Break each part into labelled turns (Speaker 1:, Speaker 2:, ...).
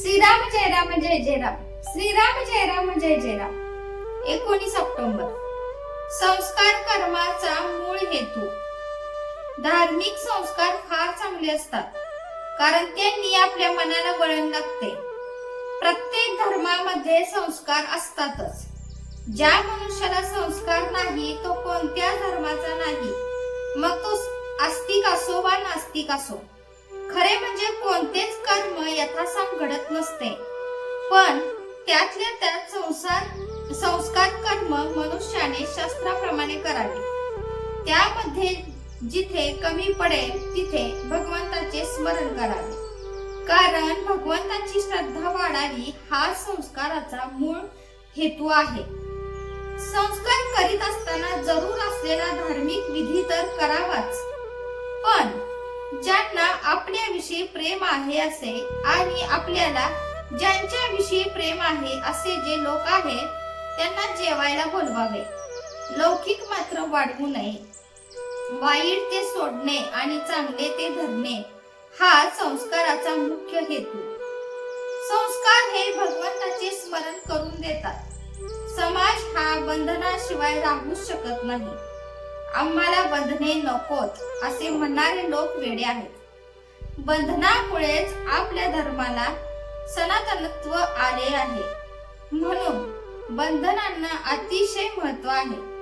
Speaker 1: श्रीराम जय राम जय जय राम. श्रीराम जय राम जय जय राम. एकोणीस ऑक्टोबर. संस्कार कर्माचा मूळ हेतू. धार्मिक संस्कार फार चांगले असतात कारण त्यांनी आपल्या मनाला वळण लागते. प्रत्येक धर्मामध्ये संस्कार असतातच. ज्या मनुष्याला संस्कार नाही तो कोणत्या धर्माचा नाही? मग तो आस्तिक असो वा नास्तिक असो खरे म्हणजे कोणतेच कर्म यथासांग घडत नसते. पण त्यातल्या त्यात संसार संस्कार कर्म मनुष्याने शास्त्राप्रमाणे करावे. त्यामध्ये जिथे कमी पडेल तिथे भगवंताचे स्मरण करावे. कारण भगवंताची श्रद्धा वाढावी हा संस्काराचा मूळ हेतू आहे. संस्कार करीत असताना जरूर असलेला धार्मिक विधी तर करावाच. पण ज्यांना आपल्याविषयी प्रेम आहे असे आणि आपल्याला ज्यांच्याविषयी प्रेम आहे असे जे लोक आहेत त्यांना जेवायला बोलवावे. लौकिक मात्र वाढवू नये. वाईट ते सोडणे आणि चांगले ते धरणे हा संस्काराचा मुख्य हेतू. संस्कार हे भगवंताचे स्मरण करून देतात. समाज हा बंधनाशिवाय राहूच शकत नाही. आम्हाला बंधने नकोत असे म्हणणारे लोक वेडे आहेत. बंधनामुळेच आपल्या धर्माला सनातनत्व आले आहे. म्हणून बंधनांना अतिशय महत्त्व आहे.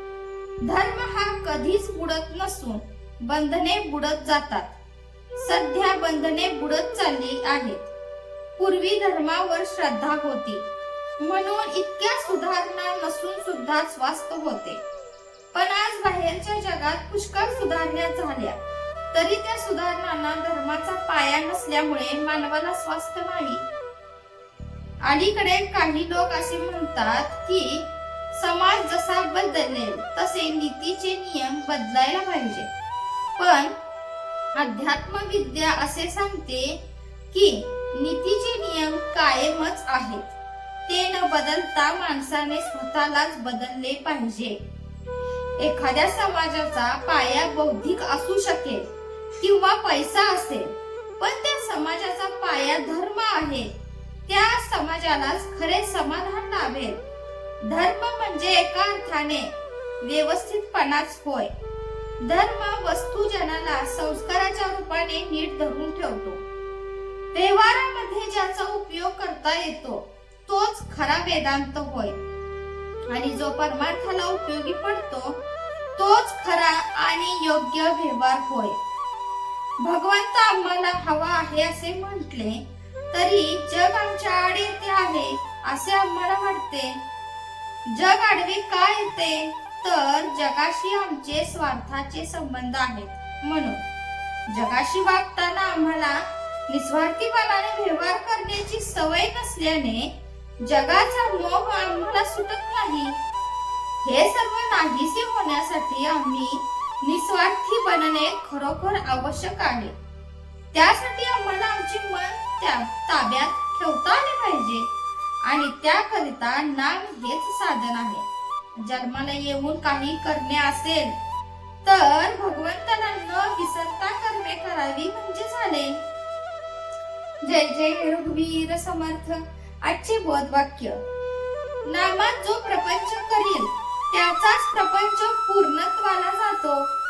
Speaker 1: धर्म हा कधीच बुडत नसून बंधने बुडत जातात. सध्या बंधने बुडत चालली आहेत. पूर्वी धर्मावर श्रद्धा होती. म्हणून इतक्या सुधारणा नसून सुद्धा स्वास्थ्य होते. पण आज बाहेरच्या जगात पुष्कळ सुधारणा झाल्या. तरी त्या सुधारणांना धर्माचा पाया नसल्यामुळे मानवाला स्वास्थ्य नाही. अलीकडे काही लोक असे म्हणतात की समाज जसा बदलेल तसे नीतीचे नियम बदलायला पाहिजे. पण अध्यात्म विद्या असे सांगते की नीतीचे नियम कायमच आहेत. ते न बदलता माणसाने स्वतःलाच बदलले पाहिजे. एखाद्या समाजाचा पाया बौद्धिक असू शकेल किंवा पैसा असेल पण त्या समाजाचा पाया धर्म आहे. त्या समाजालाच खरे समाधान लाभेल. धर्म म्हणजे एका अर्थाने व्यवस्थितपणाच होय. धर्म वस्तू जनाला संस्काराच्या रूपाने नीट धरून ठेवतो. व्यवहारामध्ये ज्याचा उपयोग करता येतो तोच खरा वेदांत होय. आणि जो परमार्थाला उपयोगी पडतो तोच खरा आणि योग्य व्यवहार होय. भगवंत आम्हाला हवा आहे असे म्हटले तरी जग आमच्या आड येते आहे असे आम्हाला वाटते. जग आडवे का येते? तर जगाशी आमचे स्वार्थाचे संबंध आहेत म्हणून. जगाशी वागताना आम्हाला निस्वार्थीपणाने व्यवहार करण्याची सवय नसल्याने जगाचा मोह आम्हाला सुटत नाही. हे सर्व नाहीसे होण्यासाठी आम्ही निस्वार्थी बनणे खरोखर आवश्यक आहे. त्यासाठी आम्हाला आमची मन त्या ताब्यात ठेवता आले पाहिजे आणि त्याकरिता नाम हेच साधन आहे. जन्माला येऊन काही करणे असेल तर भगवंताला न विसरता कर्मे करावी म्हणजे झाले. जय जय रघुवीर समर्थ. आजचे बोधवाक्य. नामात जो प्रपंच करील त्याचाच प्रपंच पूर्णत्वाला जातो.